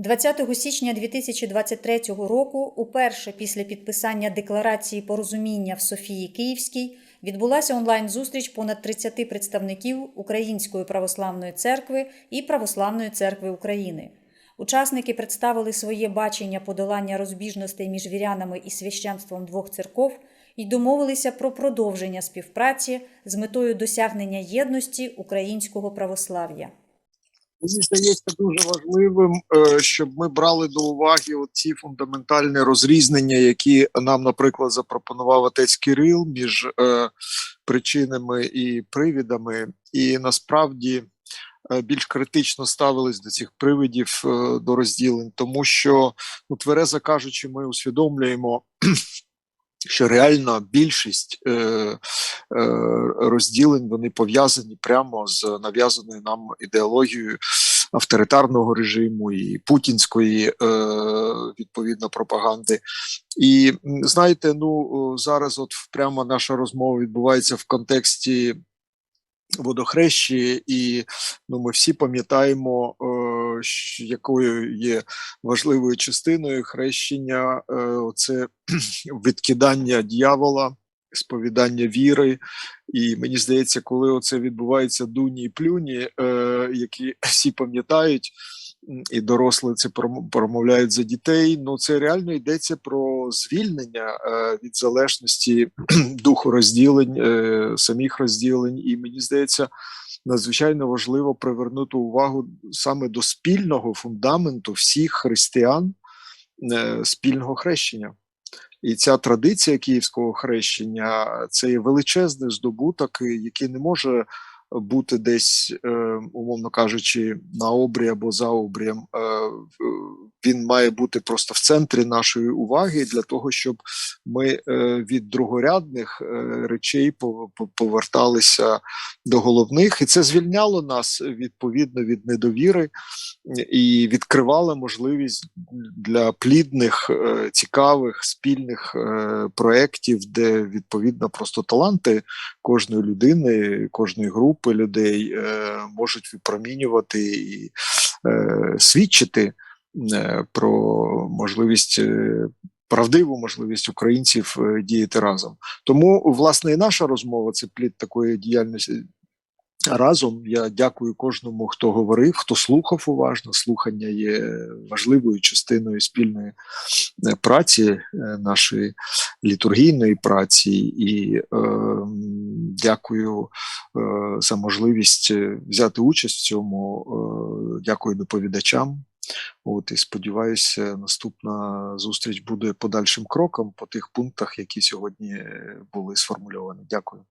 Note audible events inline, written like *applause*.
20 січня 2023 року, уперше після підписання декларації порозуміння в Софії Київській, відбулася онлайн-зустріч понад 30 представників Української православної церкви і Православної церкви України. Учасники представили своє бачення подолання розбіжностей між вірянами і священством двох церков і домовилися про продовження співпраці з метою досягнення єдності українського православ'я. Мені здається дуже важливим, е, щоб ми брали до уваги ці фундаментальні розрізнення, які нам, наприклад, запропонував отець Кирил між е, причинами і привідами, і насправді е, більш критично ставились до цих привидів до розділень, тому що, ну, тверезо кажучи, ми усвідомлюємо. Що реальна більшість е, е, розділень вони пов'язані прямо з нав'язаною нам ідеологією авторитарного режиму і путінської е, відповідно пропаганди. І знаєте, ну зараз, от прямо наша розмова відбувається в контексті водохрещі, і ну, ми всі пам'ятаємо, е, якою є важливою частиною хрещення е, це *clears throat* відкидання дьявола, сповідання віри. І мені здається, коли оце відбувається дуні і плюні, е, які *clears throat* всі пам'ятають, і дорослі це промовляють за дітей. Ну це реально йдеться про звільнення е, від залежності *clears throat* духу розділень, самих розділень. І мені здається, надзвичайно важливо привернути увагу саме до спільного фундаменту всіх християн е, спільного хрещення. І ця традиція київського хрещення це є величезний здобуток, який не може бути десь, е, умовно кажучи, на обрі або за обрієм. Він має бути просто в центрі нашої уваги для того, щоб ми е, від другорядних е, речей пов- пов- поверталися до головних, і це звільняло нас відповідно від недовіри і відкривало можливість для плідних, е, цікавих спільних проєктів, де відповідно просто таланти кожної людини, кожної групи людей можуть випромінювати і свідчити е, про можливість. е, Правдиву можливість українців е, діяти разом, тому власне і наша розмова це плід такої діяльності разом. Я дякую кожному, хто говорив, хто слухав уважно. Слухання є важливою частиною спільної е, праці, е, нашої літургійної праці, і е, дякую е, за можливість е, взяти участь в цьому. Е, дякую доповідачам. От і сподіваюся, наступна зустріч буде подальшим кроком по тих пунктах, які сьогодні були сформульовані. Дякую.